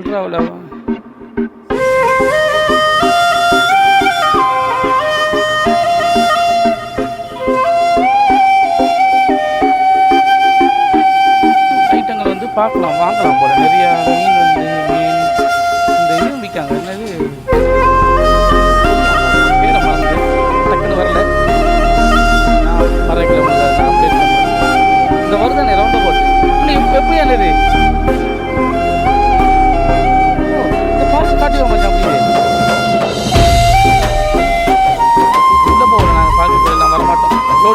அல்ட்ராவில் ஐட்டங்கள்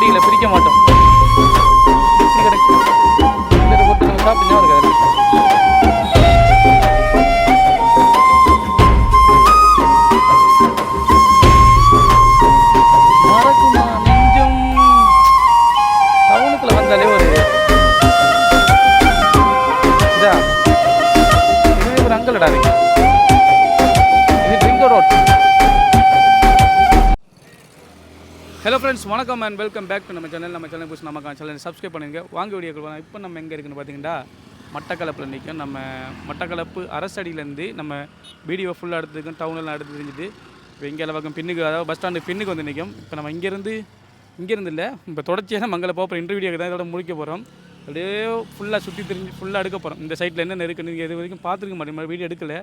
மாட்டோம் பிரிக்க மாட்டோம். வணக்கம் அண்ட் வெல்கம் பேக் டு நம்ம சேனல் நம்ம சேனல் புதுசு நம்ம சேனல் சப்ஸ்கிரைப் பண்ணுங்க வாங்க வீடியோ வாங்க இப்போ நம்ம எங்கே இருக்குன்னு பார்த்தீங்கன்னா மட்டக்களப்பில் நிற்கும் நம்ம மட்டக்களப்பு அரசடியிலேருந்து நம்ம வீடியோ ஃபுல்லாக எடுத்துருக்கோம் டவுனெல்லாம் எடுத்து தெரிஞ்சுட்டு இப்போ இங்கே பக்கம் பின்னுக்கு அதாவது பஸ் ஸ்டாண்டு பின்னுக்கு வந்து நிற்கும் இப்போ நம்ம இங்கேருந்து இங்கேருந்து இல்லை இப்போ தொடர்ச்சியாக மங்களை போகிற இன்டர்வியூக்கு தான் இதோட முடிக்க போகிறோம் அப்படியே ஃபுல்லாக சுற்றி தெரிஞ்சு ஃபுல்லாக எடுக்க போகிறோம் இந்த சைட்டில் என்ன இருக்குது இது வரைக்கும் பார்த்துருக்க மாட்டேன். வீடியோ எடுக்கல.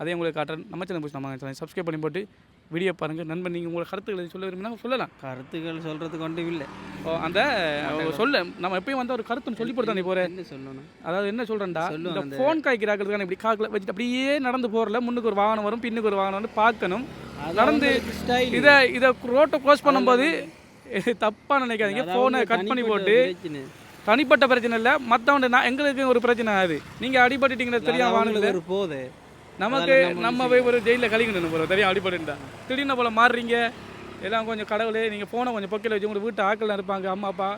அதே உங்களுக்கு காட்டுறேன். நம்ம சேனல் புதுசு நம்ம சேனல் சப்ஸ்கிரைப் பண்ணி போட்டு வீடியோ பாருங்கள் நண்பன் நீங்கள் உங்களோட கருத்துக்களை சொல்ல விரும்பினா சொல்லலாம். கருத்துக்கள் சொல்கிறதுக்கு ஒன்றும் இல்லை. ஓ, அந்த சொல்ல. நம்ம எப்பயும் வந்து ஒரு கருத்து சொல்லி போட்டு நீ போகிறேன் என்ன சொல்லணும்? அதாவது என்ன சொல்கிறேன்டா இந்த ஃபோன் காய்க்கிறாக்கிறதுக்கான இப்படி காக்கில் வச்சுட்டு அப்படியே நடந்து போகிறல முன்னுக்கு ஒரு வாகனம் வரும் பின்னுக்கு ஒரு வாகனம் வந்து பார்க்கணும். நடந்து இதை இதை ரோட்டை க்ளோஸ் பண்ணும்போது தப்பாக நினைக்காதீங்க. ஃபோனை கட் பண்ணி போட்டு தனிப்பட்ட பிரச்சனை இல்லை. மற்றவங்க நான் எங்களுக்கு ஒரு பிரச்சனை அது நீங்கள் அடிபட்டுட்டீங்கன்னா தெரியாம வாங்கல ஒரு போதை. நமக்கு நம்ம போய் ஒரு ஜெயிலில் கழிக்கணும் போகிறோம் தெரியும் அடிபட்டுட்டா திடீர்னு போல் மாறுறீங்க. எல்லாம் கொஞ்சம் கடவுளே நீங்கள் ஃபோனை கொஞ்சம் பொக்கையில் வச்சு உங்களுக்கு வீட்டு ஆட்கள் இருப்பாங்க அம்மா அப்பா.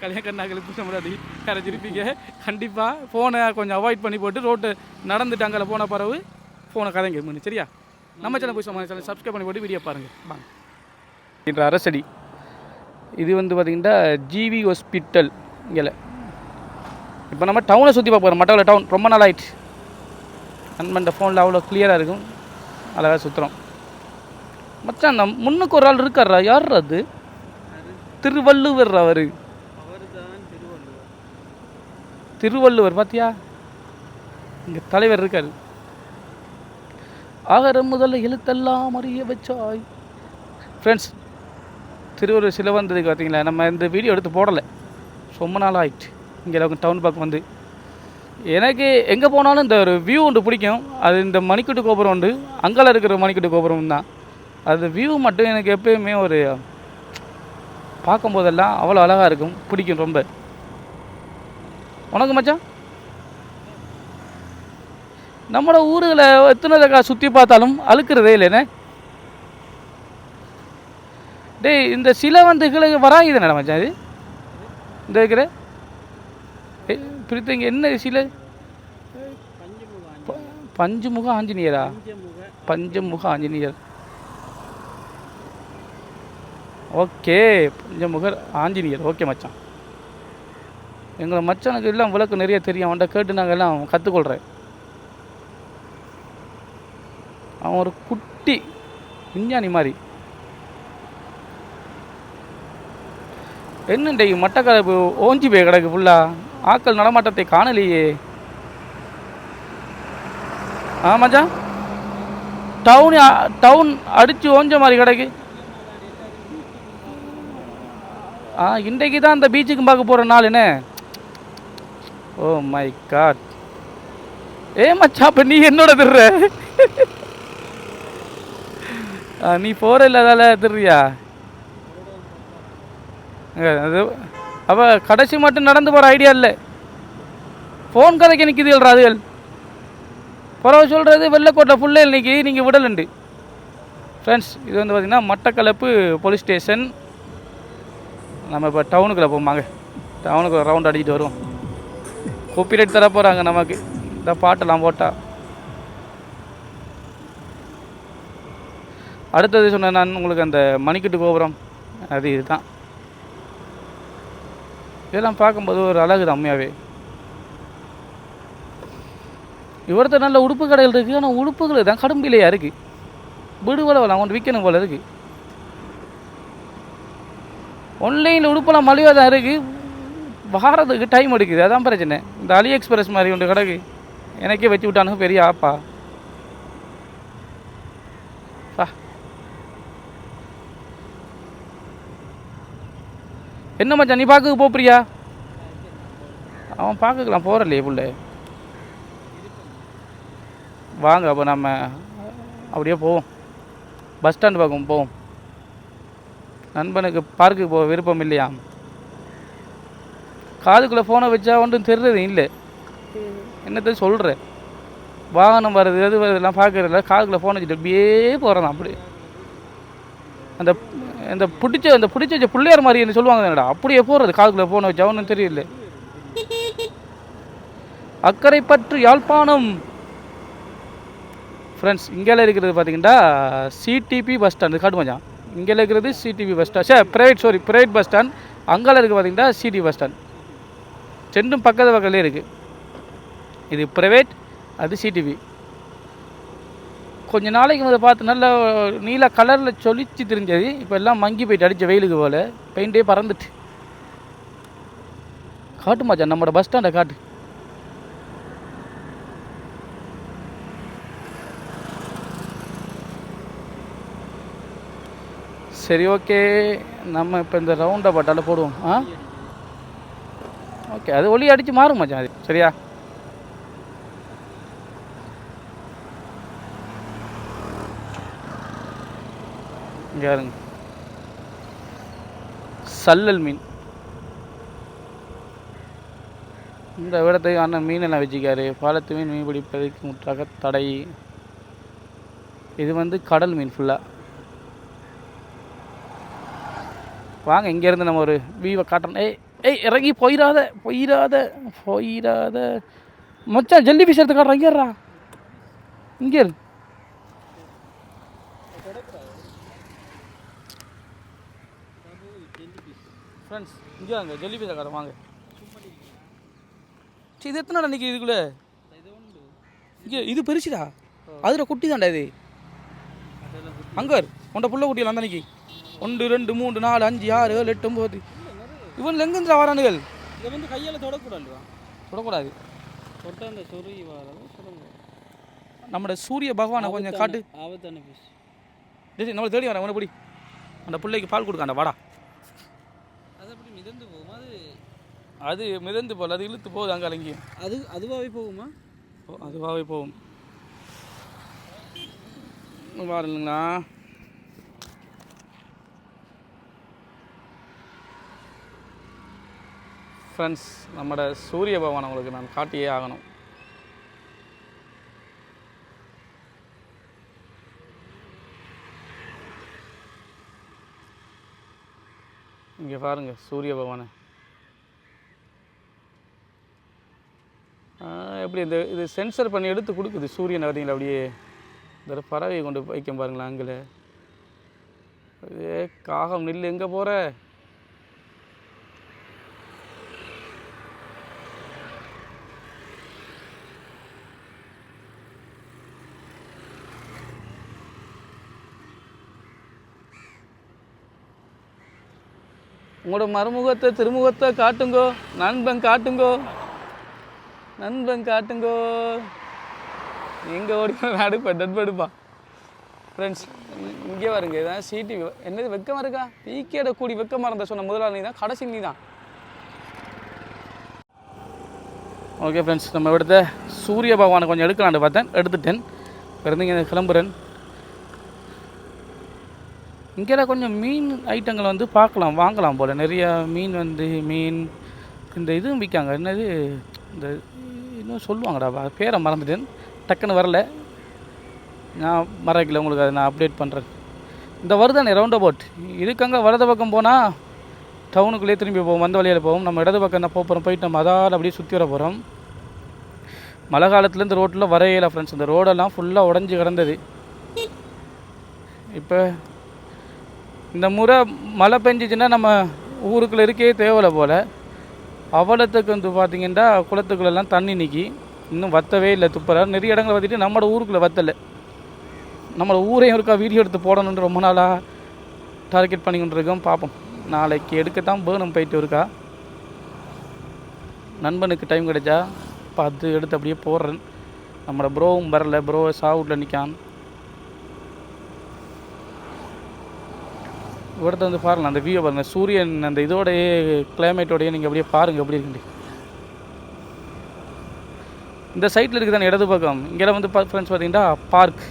கல்யாண கண்ணாக்கள் பூச முடியாது கரைச்சிருப்பீங்க கண்டிப்பாக ஃபோனை கொஞ்சம் அவாய்ட் பண்ணி போட்டு ரோட்டு நடந்துட்டு அங்கே போன பிறகு ஃபோனை கதைங்க முன்னு சரியா? நம்ம சேனல் போய் சேனல் சப்ஸ்கிரைப் பண்ணி போட்டு வீடியோ பாருங்கள் வாங்க. என்ற அரசடி. இது வந்து பார்த்திங்கன்னா ஜிவி ஹாஸ்பிட்டல் இங்கே இப்போ நம்ம டவுனை சுற்றி பார்க்க போகிறோம் மட்டவில் டவுன் ரொம்ப நாள் ஆயிடுச்சு நண்பன் ஃபோனில் அவ்வளோ கிளியராக இருக்கும். அழகாக சுற்றுறோம் மச்சான் நம் முன்னுக்கு ஒரு ஆள் இருக்காரா யார் அது? திருவள்ளுவர் அவர்? அவர் திருவள்ளுவர் பார்த்தியா இங்கே தலைவர் இருக்கார். ஆகர முதல்ல எழுத்தெல்லாம் அறிய வச்சாய். ஃப்ரெண்ட்ஸ் திருவள்ளுவர் சிலை வந்ததுக்கு பார்த்தீங்களா நம்ம இந்த வீடியோ எடுத்து போடலை. ரொம்ப நாள் ஆயிடுச்சு இங்கே டவுன் பக்கம் வந்து எனக்கு எங்கே போனாலும் இந்த ஒரு வியூ ஒன்று பிடிக்கும். அது இந்த மணிக்கூட்டு கோபுரம் உண்டு. அங்கால இருக்கிற மணிக்கூட்டு கோபுரம் தான். அது வியூ மட்டும் எனக்கு எப்பயுமே ஒரு பார்க்கும்போதெல்லாம் அவ்வளோ அழகாக இருக்கும். பிடிக்கும் ரொம்ப. உனக்கு மச்சான்? நம்மளோட ஊரில் எத்தனை தக்கா சுற்றி பார்த்தாலும் அழுக்கிறதே இல்லைண்ணே டேய் இந்த சிலை வந்து கிழக்கு வராங்க என்னடா மச்சான் இது? இந்த இருக்கிற? பிரித்து இங்கே என்ன சிலை பஞ்சமுக ஆஞ்சநேயரா? பஞ்சமுக ஆஞ்சநேயர். ஓகே பஞ்சமுகர் ஆஞ்சநேயர். ஓகே மச்சான். எங்களை மச்சானுக்கு எல்லாம் விளக்கு நிறைய தெரியும். அவன்கிட்ட கேட்டு நாங்கள் எல்லாம் கற்றுக்கொள்கிறேன் அவன் ஒரு குட்டி விஞ்ஞானி மாதிரி. என்னண்டே மட்டக்களப்பு ஓஞ்சி போய் கிடக்கு ஃபுல்லாக ஆக்கள் நடமாட்டத்தை காணலையே. ஆ மச்சான் டவுன் டவுன் அடித்து ஓஞ்ச மாதிரி கிடக்கு. ஆ இன்றைக்கு தான் அந்த பீச்சுக்கு பார்க்க போகிற நாள் என்ன? ஓ மை காட் ஏ மச்சா அப்போ நீ என்னோட திருற நீ போகிற இல்லாதால திருறியா அது அப்போ கடைசி மட்டும் நடந்து போகிற ஐடியா இல்லை. ஃபோன் கதைக்கு நிற்குதுகள் அதுகள் பரவ சொல்கிறது வெள்ளைக்கோட்டை ஃபுல்லே இன்றைக்கி நீங்கள் விடலுண்டு ஃப்ரெண்ட்ஸ் இது வந்து பார்த்திங்கன்னா மட்டக்களப்பு போலீஸ் ஸ்டேஷன் நம்ம இப்போ டவுனுக்குள்ளே போமாங்க டவுனுக்கு ரவுண்ட் அடிச்சுட்டு வருவோம். காப்பிரைட் தர போகிறாங்க நமக்கு. இந்த பாட்டெல்லாம் போட்டால் அடுத்தது சொன்னேன் நான் உங்களுக்கு அந்த மணிக்கட்டு கோபுரம். அது இதுதான். இதெல்லாம் பார்க்கும்போது ஒரு அழகு தான் உண்மையாகவே இவர்த்த நல்ல உடுப்பு கடைகள் இருக்குது ஆனால் உடுப்புகள் தான் கடும் விலையாக இருக்குது விடுவலை கொண்டு விற்கணும் போல் இருக்குது ஆன்லைனில் உடுப்பெல்லாம் மலிவாக தான் இருக்குது வாரத்துக்கு டைம் எடுக்குது அதான் பிரச்சனை. இந்த அலி எக்ஸ்பிரஸ் மாதிரி ஒன்று கிடக்கு. எனக்கே வச்சு விட்டானுங்க பெரிய ஆப்பா. பா என்ன மச்சான் நீ பார்க்க போப்பிரியா அவன் பார்க்கலாம் போகிறல்லையே பிள்ளை. வாங்க அப்போ நம்ம அப்படியே போவோம். பஸ் ஸ்டாண்ட் பக்கம் போவோம். நண்பனுக்கு பார்க்குக்கு போக விருப்பம் இல்லையா? காதுக்குள்ளே ஃபோனை வச்சா ஒன்றும் தெரிறது இல்லை. என்னத்தை சொல்கிற வாகனம் வருது எது வருதுலாம் பார்க்கறதில்ல காதுக்குள்ளே ஃபோன் வச்சுட்டு அப்படியே போகிறதான் அப்படி. அந்த அந்த பிடிச்ச அந்த பிடிச்ச வச்ச பிள்ளையார் மாதிரி என்ன சொல்லுவாங்க என்னடா? அப்படியே போகிறது காதுக்குள்ளே ஃபோனை வச்சா ஒன்றும் தெரியல. அக்கறை பற்று யாழ்ப்பாணம். ஃப்ரெண்ட்ஸ் இங்கேல இருக்கிறது பார்த்தீங்கன்னா சிடிபி பஸ் ஸ்டாண்டு காட்டு மச்சான் இருக்கிறது CTB bus stand sir private sorry private bus stand அங்கால இருக்குது பார்த்தீங்கன்னா சிடி பஸ் ஸ்டாண்ட் ரெண்டும் பக்கத்து பக்கத்துலேயே இருக்குது இது ப்ரைவேட் அது சிடிபி கொஞ்ச நாளைக்கு முதல்ல பார்த்து நல்ல நீல கலரில் சொலிச்சு தெரிஞ்சது. இப்போ எல்லாம் மங்கி போயிட்டு அடித்த வெயிலுக்கு போல். பெயிண்டே பறந்துட்டு. காட்டு மச்சான் நம்மளோட பஸ் ஸ்டாண்டை காட்டு. சரி ஓகே நம்ம இப்போ இந்த ரவுண்டை பட்டால போடுவோம். ஆ? ஓகே அது ஒளி அடித்து மாறும் மச்சான் அது. சரியா? இங்கே இருங்க சல்லல் மீன். இந்த விடத்தை அண்ணன் மீனெல்லாம் வச்சுக்காரு. பாலத்து மீன் மீன் பிடிப்பதற்கு முற்றாக தடை. இது வந்து கடல் மீன் ஃபுல்லாக வாங்க இங்கேருந்து நம்ம ஒரு வியூவை காட்டுறோம் ஏய் ஏய் இறங்கி போயிடாத போயிடாத போயிடாத மச்சான் ஜல்லி ஃபிஷ் எடுத்து காட்டுறேன் இங்கேறா இங்கே ஃப்ரெண்ட்ஸ் இங்கே வாங்க ஜல்லி ஃபிஷ் காட்டுறேன் வாங்க. சரி இது எத்தனை அன்றைக்கி இதுக்குள்ளே? இங்கே இது பெருசுடா. அதில் குட்டி தான்டா இது. அங்கே உன்ட புள்ள குட்டியெல்லாம் தான் அன்னைக்கு. ஒன்று ரெண்டு மூணு நாலு அஞ்சு ஆறு ஏழு எட்டு ஒம்பது இவன் எங்கேருந்து வரானுகள்? இதை வந்து கையால் தொடக்கூடாதுவா? தொடக்கூடாது. தொட்டா அந்த சொருகி நம்மளோட சூரிய பகவானை கொஞ்சம் காட்டு. ஆபத்தான டேய் நம்மளை தேடி வரேன் உன பிடி. அந்த பிள்ளைக்கு பால் கொடுக்காண்டா வாடா. அது அப்படி மிதந்து போகுமா? அது அது மிதந்து போல அது இழுத்து போகுது அங்கே அங்கேயும் அது அதுவாகவே போகுமா? அதுவாகவே போகும். பாருங்களா ஃப்ரெண்ட்ஸ் நம்மளோட சூரிய பகவான் உங்களுக்கு நான் காட்டியே ஆகணும். இங்கே பாருங்க சூரிய பகவானை. எப்படி இந்த இது சென்சர் பண்ணி எடுத்து கொடுக்குது சூரியன் வரீங்களா அப்படியே. இந்த பறவையை கொண்டு வைக்க பாருங்களேன் அங்கே ஏ காகம் நில்லு எங்கே போகிற உங்களோட மறுமுகத்தை திருமுகத்தை காட்டுங்கோ. நண்பன் காட்டுங்கோ. நண்பன் காட்டுங்கோ. எங்கே ஓடி அடுப்பா டெட் படுப்பா ஃப்ரெண்ட்ஸ் இங்கே வருங்க. இதான் சீட்டி என்னது வெக்கமாக இருக்கா? ஈக்கேட கூடி வெக்கமாக இருந்தால் சொன்ன முதலாளி தான் கடைசி நீ தான் ஓகே ஃப்ரெண்ட்ஸ் நம்ம எடுத்த சூரிய பகவானை கொஞ்சம் எடுக்கலான்னு பார்த்தேன். எடுத்துட்டேன். பிறந்தீங்க கிளம்புறேன். இங்கெல்லாம் கொஞ்சம் மீன் ஐட்டங்கள் வந்து பார்க்கலாம் வாங்கலாம் போல். நிறைய மீன் வந்து மீன் இந்த இதுவும் விற்காங்க. என்னது இந்த இன்னும் சொல்லுவாங்கடா பேரை மறந்துட்டேன். டக்குன்னு வரல. நான் மறக்கல உங்களுக்கு அதை நான் அப்டேட் பண்ணுறேன் இந்த வருதானே ரவுண்ட் அபவுட் இதுக்கு அங்கே வலது பக்கம் போனால் டவுனுக்குள்ளேயே திரும்பி போவோம் வந்த வழியில் போவோம். நம்ம இடது பக்கம் தான் போகிறோம் போயிட்டு நம்ம அதால் அப்படியே சுற்றி வர போகிறோம் மழை காலத்தில் இந்த ரோட்டில் வரையில ஃப்ரெண்ட்ஸ் இந்த ரோடெல்லாம் ஃபுல்லாக உடஞ்சி கிடந்தது. இப்போ இந்த முறை மழை பெஞ்சிச்சுன்னா நம்ம ஊருக்குள்ளே இருக்கே தேவலை போல். அவலத்துக்கு வந்து பார்த்திங்கன்னா குளத்துக்குள்ளெல்லாம் தண்ணி நிற்கி இன்னும் வத்தவே இல்லை துப்புற நிறைய இடங்களை பார்த்துட்டு நம்மளோட ஊருக்குள்ளே வத்தலை. நம்மளோட ஊரையும் இருக்கா வீடியோ எடுத்து போடணுன்னு ரொம்ப நாளாக டார்கெட் பண்ணிக்கிட்டு இருக்கோம். பார்ப்போம். நாளைக்கு எடுக்கத்தான் பேனம் போயிட்டு இருக்கா. நண்பனுக்கு டைம் கிடைச்சா பார்த்து எடுத்து அப்படியே போடுறேன். நம்மளோட ப்ரோவும் வரல. ப்ரோ சாவுட்டில் நிற்கான் இவர்கிட்ட வந்து பாருங்கள் அந்த வியூ பாருங்கள் சூரியன் அந்த இதோடையே கிளைமேட்டோடைய நீங்கள் அப்படியே பாருங்கள் எப்படி இருக்குண்டு இந்த சைட்டில் இருக்குதான இடது பக்கம். இங்கெல்லாம் வந்து ஃப்ரெண்ட்ஸ் பார்த்தீங்கன்னா பார்க்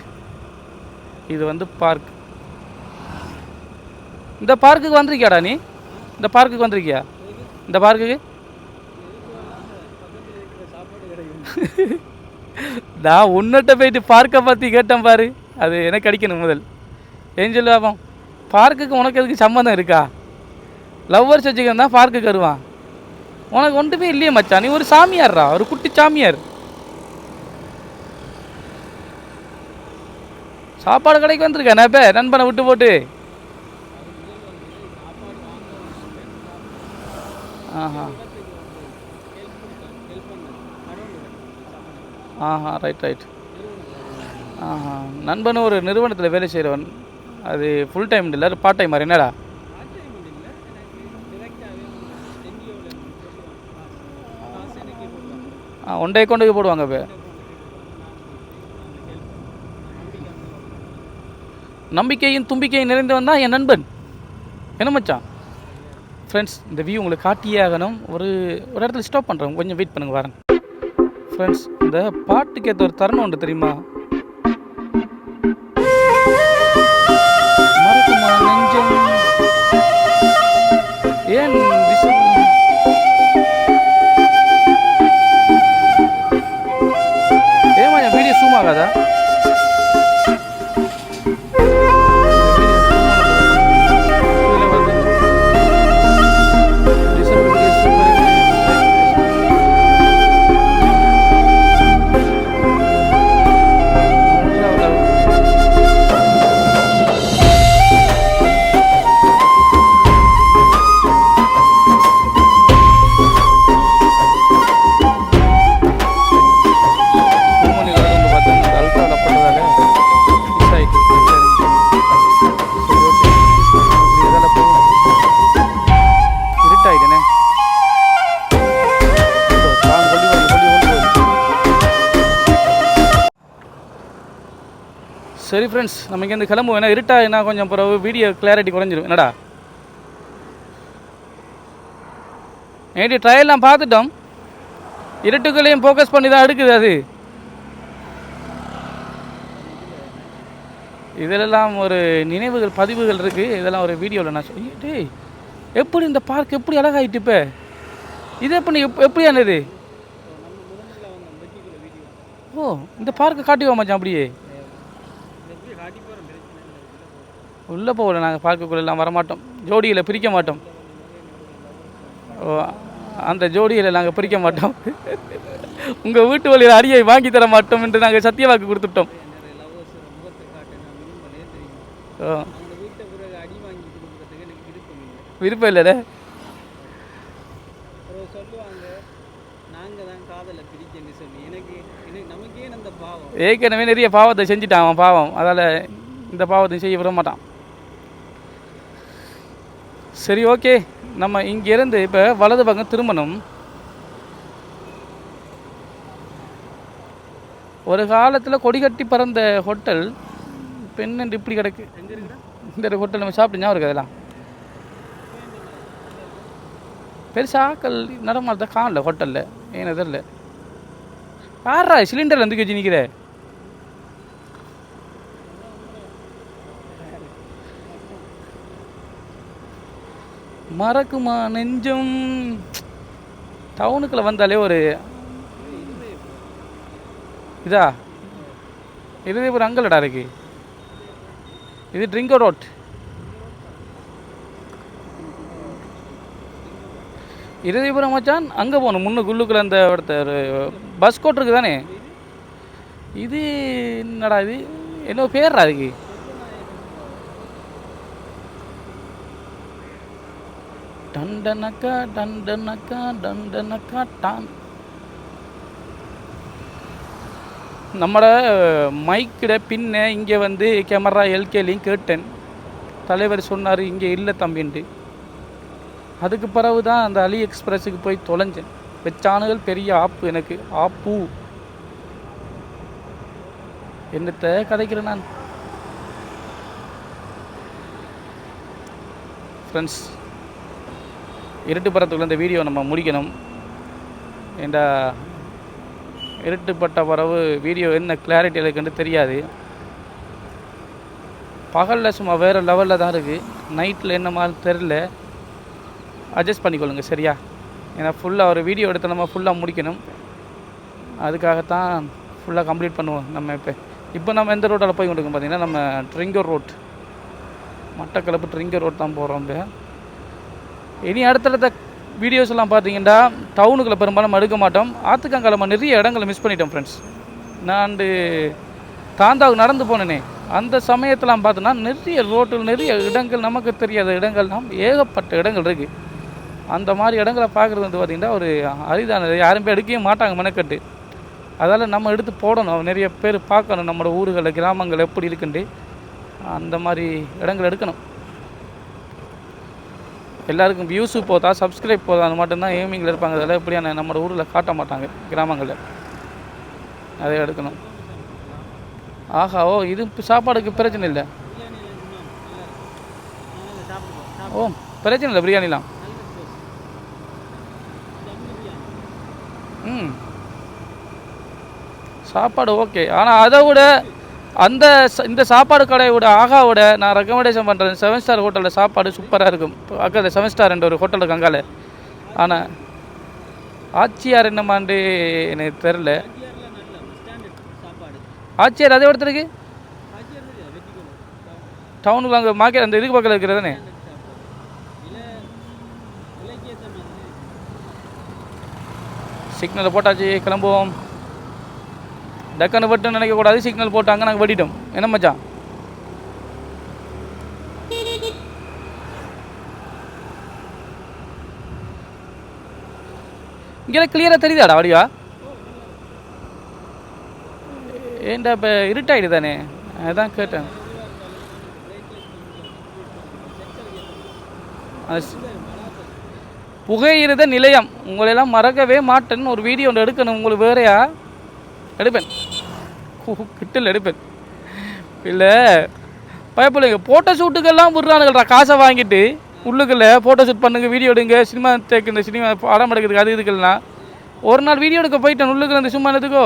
இது வந்து பார்க் இந்த பார்க்குக்கு வந்திருக்கியாடா நீ? இந்த பார்க்குக்கு வந்திருக்கியா? இந்த பார்க்குக்கு நான் உன்னிட்ட போயிட்டு பார்க்கை பற்றி கேட்டேன் பாரு. அது எனக்கு அடிக்கணும் முதல். ஏஞ்சல் லாபம் பார்க்குக்கு உனக்கு எதுக்கு சம்மந்தம் இருக்கா? லவ்வர்ஸ் வச்சுக்கன் பார்க்குக்கு வருவான் உனக்கு ஒன்றுமே இல்லையே மச்சான். நீ ஒரு சாமியார்ரா. ஒரு குட்டி சாமியார். சாப்பாடு கடைக்கு வந்திருக்கேன். இப்போ நண்பனை விட்டு போட்டு. ஆஹா. ஆஹா ரைட் ரைட் ஆஹா. நண்பன் ஒரு நிறுவனத்தில் வேலை செய்கிறவன் அது ஃபுல் டைம் இல்லை பார்ட் டைம் மாதிரி என்னடா? ஆ ஒன் டே கொண்டு போடுவாங்க இப்போ. நம்பிக்கையும் தும்பிக்கையும் நிறைந்தவன் தான் என் நண்பன். என்ன மச்சான்? ஃப்ரெண்ட்ஸ் இந்த வியூ உங்களுக்கு காட்டியே ஆகணும். ஒரு ஒரு இடத்துல ஸ்டாப் பண்ணுறோம் கொஞ்சம் வெயிட் பண்ணுங்க வரேன். ஃப்ரெண்ட்ஸ் இந்த பாட்டுக்கு ஏற்ற ஒரு தருணம் உண்டு தெரியுமா? வீடியோ சரி ஃப்ரெண்ட்ஸ் நம்ம இங்கேருந்து கிளம்புவோம். ஏன்னா இருட்டாயினா கொஞ்சம் பிறகு வீடியோ கிளாரிட்டி குறைஞ்சிரும். என்னடா? நேற்று ட்ரையெல்லாம் பார்த்துட்டோம். இருட்டுக்குள்ளேயும் ஃபோக்கஸ் பண்ணி தான் எடுக்குது அது. இதிலெல்லாம் ஒரு நினைவுகள் பதிவுகள் இருக்குது இதெல்லாம் ஒரு வீடியோவில் நான் சொல்லிட்டு எப்படி இந்த பார்க் எப்படி அழகாயிட்டு இப்போ? இது எப்படி எப் எப்படியானது ஓ இந்த பார்க்கை காட்டிவா மச்சான் அப்படியே. உள்ளே போகல நாங்கள் பார்க்கக்குள்ளெல்லாம் வரமாட்டோம். ஜோடியில் பிரிக்க மாட்டோம். ஓ அந்த ஜோடியில் நாங்கள் பிரிக்க மாட்டோம். உங்கள் வீட்டு வழியில் அரியை வாங்கி தர மாட்டோம் என்று நாங்கள் சத்திய வாக்கு கொடுத்துட்டோம். ஓ. விருப்பம் இல்லை இல்லைடே ஏற்கனவே நிறைய பாவத்தை செஞ்சுட்டான் அவன் பாவம். அதால் இந்த பாவத்தை செய்ய விட மாட்டான். சரி ஓகே. நம்ம இங்கேருந்து இப்போ வலது பக்கம் திரும்பணும். ஒரு காலத்தில் கொடி கட்டி பறந்த ஹோட்டல் பெண்ணு இப்படி கிடக்கு. இந்த ஹோட்டல் நம்ம சாப்பிட்டு ஞாபகம் அதெல்லாம். பெருசாக ஆக்கள் நடமாட்டத்தை காணல ஹோட்டலில் ஏன் தெரியல. யாரா சிலிண்டர் வந்து கேஜி நிற்கிற மறக்குமா நெஞ்சம்? டவுனுக்குள்ள வந்தாலே ஒரு இதா? இருதயபுரம் ஒரு அங்கலடா இருக்கு. இது ட்ரிங்கோ ரோட் இருதயபுரம் மச்சான் அங்கே போகணும். முன்னுக்கு உள்ளுக்குள்ள அந்த இடத்த ஒரு பஸ் கோட் இருக்கு தானே இது என்னடா இது? என்ன பேர்ரா அதுக்கு. டண்டனக்கா டண்டனக்கா டண்டனக்கா டான். நம்மட மைக்கிட பின்ன இங்கே வந்து கேமரா எல்கேலையும் கேட்டேன். தலைவர் சொன்னார் இங்கே இல்லை தம்பின்ட்டு. அதுக்கு பிறகு தான் அந்த அலி எக்ஸ்பிரஸுக்கு போய் தொலைஞ்சேன். வச்சானுகள் பெரிய ஆப்பு எனக்கு ஆப்பு. என்னத்தை கதைக்கிறேன் நான்? ஃப்ரெண்ட்ஸ் இருட்டுப்படத்துக்குள்ள இந்த வீடியோ நம்ம முடிக்கணும். ஏண்டா இருட்டுப்பட்ட பிறகு வீடியோ என்ன கிளாரிட்டி இருக்குன்னு தெரியாது. பகலில் சும்மா வேறு லெவலில் தான் இருக்குது நைட்டில் என்ன மாதிரி தெரில அட்ஜஸ்ட் பண்ணிக்கொள்ளுங்க சரியா? ஏன்னா ஃபுல்லாக ஒரு வீடியோ எடுத்து நம்ம ஃபுல்லாக முடிக்கணும். அதுக்காகத்தான் ஃபுல்லாக கம்ப்ளீட் பண்ணுவோம் நம்ம இப்போ. இப்போ நம்ம எந்த ரோட்டில் போய் கொண்டிருக்கோம் பார்த்தீங்கன்னா நம்ம ட்ரிங்கர் ரோட் மட்டக்களப்பு ட்ரிங்கர் ரோட் தான் போகிறோம் இப்போ இனி அடுத்தடுத்த வீடியோஸ் எல்லாம் பார்த்தீங்கன்னா டவுனுக்குள்ள பெரும்பாலும் நம்ம எடுக்க மாட்டோம். ஆத்துக்காங்கால நிறைய இடங்களை மிஸ் பண்ணிட்டோம் ஃப்ரெண்ட்ஸ் நான் தாந்தாவுக்கு நடந்து போனேனே. அந்த சமயத்தெல்லாம் பார்த்தோன்னா நிறைய ரோட்டில் நிறைய இடங்கள் நமக்கு தெரியாத இடங்கள்லாம் ஏகப்பட்ட இடங்கள் இருக்குது அந்த மாதிரி இடங்களை பார்க்குறது வந்து பார்த்திங்கன்னா ஒரு அரிதானது யாரும் போய் எடுக்கவே மாட்டாங்க மெனக்கட்டு. அதால் நம்ம எடுத்து போடணும். நிறைய பேர் பார்க்கணும். நம்மளோட ஊர்களில் கிராமங்கள் எப்படி இருக்குன்ட்டு. அந்த மாதிரி இடங்கள் எடுக்கணும். எல்லாருக்கும் வியூஸு போதா சப்ஸ்கிரைப் போதா அது மட்டும்தான் எய்மிங்கில் இருப்பாங்க. அதெல்லாம் எப்படியான நம்ம ஊரில் காட்ட மாட்டாங்க கிராமங்களில். அதை எடுக்கணும். ஆஹா ஓ இது சாப்பாடுக்கு பிரச்சனை இல்லை. ஓ பிரச்சனை இல்லை பிரியாணிலாம். ம். சாப்பாடு ஓகே ஆனால் அதை விட அந்த இந்த சாப்பாடு கடையோட ஆகாவோட நான் ரெக்கமெண்டேஷன் பண்ணுறேன் செவன் ஸ்டார் ஹோட்டலில் சாப்பாடு சூப்பராக இருக்கும். அக்கா செவன் ஸ்டார் என்ற ஒரு ஹோட்டல் இருக்கு ஆனால் ஆச்சியார் என்னமாண்டு எனக்கு தெரில ஆச்சியார் அதை ஒருத்தருக்கு டவுனுக்கு அங்கே மார்க்கெட் அந்த இதுக்கு பக்கத்தில் இருக்கிறதானே சிக்னலை போட்டாச்சு கிளம்புவோம். டக்குன்னு வெட்டுன்னு நினைக்கக்கூடாது சிக்னல் போட்டாங்க நாங்கள் வெட்டிட்டோம். என்ன மச்சான்? இங்கே கிளியராக தெரியுதாடா வடிவா? ஏண்டா இப்போ இருட்டாயிடு தானே? அதான் கேட்டேன். அது புகையிரத நிலையம். உங்களெல்லாம் மறக்கவே மாட்டேன்னு ஒரு வீடியோ ஒன்று எடுக்கணும். உங்களுக்கு வேறையா? எடுப்பேன். கிட்டில் எடுப்பேன். இல்லை பயப்பிள்ளைங்க ஃபோட்டோ ஷூட்டுக்கெல்லாம் விடுறானுங்கள்டா. காசை வாங்கிட்டு உள்ளுக்குள்ள ஃபோட்டோ ஷூட் பண்ணுங்க வீடியோ எடுங்க சினிமா தேக்கு இந்த சினிமா படம் எடுக்கிறதுக்கு அது இதுக்கெல்லாம். ஒரு நாள் வீடியோ எடுக்க போயிட்டேன் உள்ளுக்குள்ள இந்த சும்மா எடுத்துக்கோ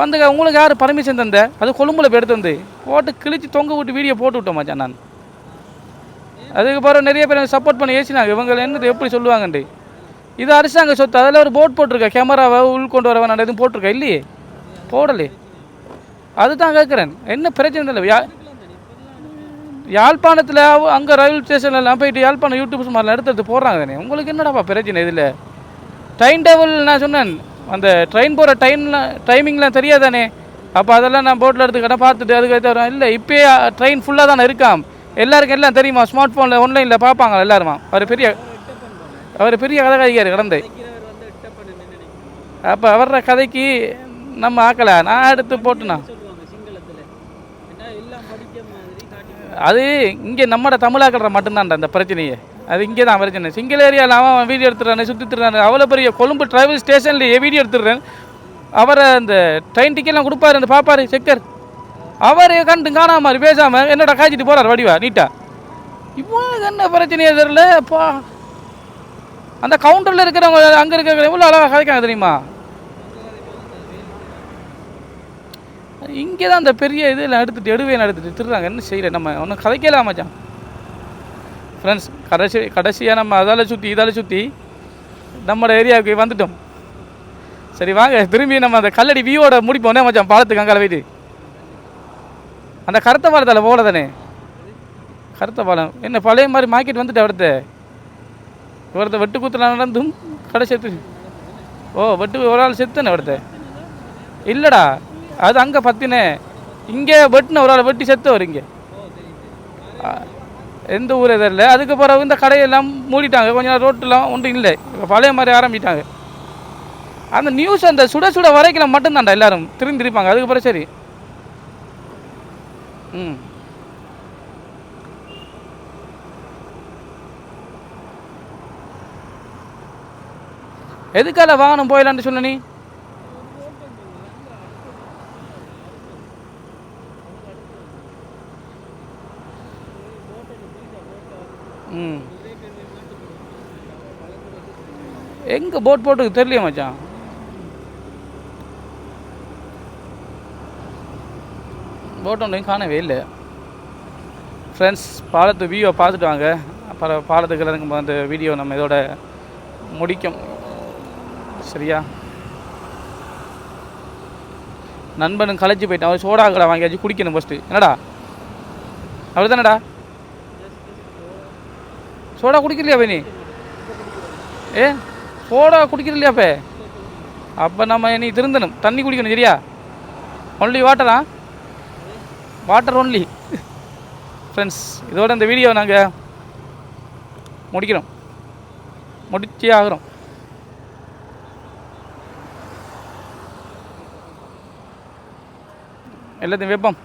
வந்துங்க உங்களுக்கு யார் பர்மிஷன் தந்த? அது கொழும்புல போய் எடுத்து வந்து. போட்டு கிழிச்சு தொங்க விட்டு வீடியோ போட்டு விட்டோம் மச்சான் நான். அதுக்கப்புறம் நிறைய பேர் சப்போர்ட் பண்ணி ஏசினாங்க. இவங்க என்னது எப்படி சொல்லுவாங்கன்ட்டு. இது அரசாங்க சொத்து. அதில் ஒரு போட் போட்டிருக்கா கேமராவை உள் கொண்டு வரவன் நான் எதுவும் போட்டிருக்கா இல்லையே. போடலே. அதுதான் கேட்குறேன் என்ன பிரச்சனை இல்லை யா யாழ்ப்பாணத்தில் அங்கே ரயில்வே ஸ்டேஷன்லாம் போயிட்டு யாழ்ப்பாணம் யூடியூப் மாதிரிலாம் எடுத்து எடுத்து போடுறாங்க தானே. உங்களுக்கு என்னடாப்பா பிரச்சனை இதில்? டைம் டேபிள் நான் சொன்னேன். அந்த ட்ரெயின் போகிற டைம்லாம் டைமிங்லாம் தெரியாதானே? அப்போ அதெல்லாம் நான் போட்டில் எடுத்துக்கிட்ட பார்த்துட்டு அதுக்கு தவிர இல்லை இப்போயே ட்ரெயின் ஃபுல்லாக தானே இருக்காம். எல்லாருக்கும் எல்லாம் தெரியுமா? ஸ்மார்ட் ஃபோனில் ஒன்லைனில் பார்ப்பாங்க எல்லாருமா? அவர் பெரிய அவர் பெரிய கதைக்காரியார் கடந்து. அப்போ அவர கதைக்கு நம்ம ஆக்கலை. நான் எடுத்து போட்டுனா. அது இங்கே நம்மட தமிழாக்கள்ற மட்டும்தான்டா இந்த பிரச்சனையே. அது இங்கே தான் பிரச்சனை. சிங்கிள் ஏரியாவில் அவன் வீடியோ எடுத்துடுறானே சுற்றி அவ்வளோ பெரிய கொழும்பு ட்ராவல் ஸ்டேஷன்லேயே வீடியோ எடுத்துடுறேன். அவரை அந்த ட்ரெயின் டிக்கெட்லாம் கொடுப்பாரு அந்த பாப்பாரு செக்கர். அவர் கண்டு காணாம பேசாமல் என்னடா காய்ச்சிட்டு போகிறார் வடிவா நீட்டா இவ்வளோ என்ன பிரச்சனையே தெரியல அந்த கவுண்டரில் இருக்கிறவங்க அங்கே இருக்கிறவங்க எவ்வளோ அழகாக கதைக்காங்க தெரியுமா? இங்கே தான் அந்த பெரிய இதில் எடுத்துட்டு எடுவே எடுத்துகிட்டு திருறாங்க என்ன செய்யல நம்ம? ஒன்றும் கதைக்கலாம் மச்சான். ஃப்ரெண்ட்ஸ் கடைசி கடைசியாக நம்ம அதால் சுற்றி இதால் சுற்றி நம்மளோட ஏரியாவுக்கு வந்துட்டோம். சரி வாங்க. திரும்பி நம்ம அந்த கல்லடி வியூவோட முடிப்போம். மச்சான்? பாலத்துக்கு அங்கால போயிட்டு. அந்த கருத்த பாலத்தால் போகல தானே கருத்த பாலம் என்ன பழைய மாதிரி மார்க்கெட் வந்துட்டு அவர்த்த இவரத்த வெட்டு குத்துல நடந்தும் கடை செத்து ஓ வெட்டு ஒரு ஆள் செத்துன்னு அவர்த்த இல்லைடா. அது அங்கே பற்றினே இங்கே வெட்டின ஒரு ஆள் வெட்டி செத்தவர் இங்கே. எந்த ஊர் எதிரில் அதுக்கு பிறகு இந்த கடையெல்லாம் மூடிட்டாங்க. கொஞ்சம் நேரம் ரோட்டெல்லாம் ஒன்றும் இல்லை. பழைய மாதிரி ஆரம்பிட்டாங்க. அந்த நியூஸ் அந்த சுட சுட வரைக்கும் மட்டும்தான்டா எல்லாரும் திரும்பிருப்பாங்க அதுக்கப்புறம் சரி. ம். எதுக்கால வாகனம் போயிடலான்னு சொன்ன நீ ம் எங்கே போட் போட்டுக்கு தெரியலையே மச்சான். போட் ஒன்றையும் காணவே இல்லை. ஃப்ரெண்ட்ஸ் பாலத்து வியூவை பார்த்துட்டு வாங்க. அப்புறம் பாலத்துக்கு இறங்கும் அந்த வீடியோ நம்ம இதோட முடிக்கும். சரியா? நண்பனும் களைச்சி போயிட்டான். அவன் சோடா கடை வாங்கியாச்சு குடிக்கணும் ஃபஸ்ட்டு என்னடா? அப்படி தானடா சோடா குடிக்கலையா பையனி ஏ? போடா குடிக்கிறலையா அப்போ? அப்போ நம்ம நீ திருந்தணும். தண்ணி குடிக்கணும் சரியா? ஒன்லி வாட்டரா வாட்டர் ஒன்லி ஃப்ரெண்ட்ஸ் இதோட இந்த வீடியோ நாங்கள் முடிக்கிறோம். முடிச்சே ஆகிறோம். எல்லாத்தையும் வைப்போம்.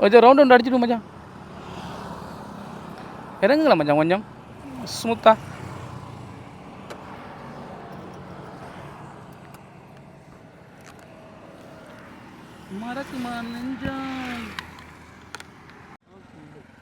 கொஞ்சம் ரவுண்ட் ரவுண்ட் அடிச்சுட்டு மச்சான். இறங்குங்களா மச்சான் கொஞ்சம்? ஸ்மூத்தாக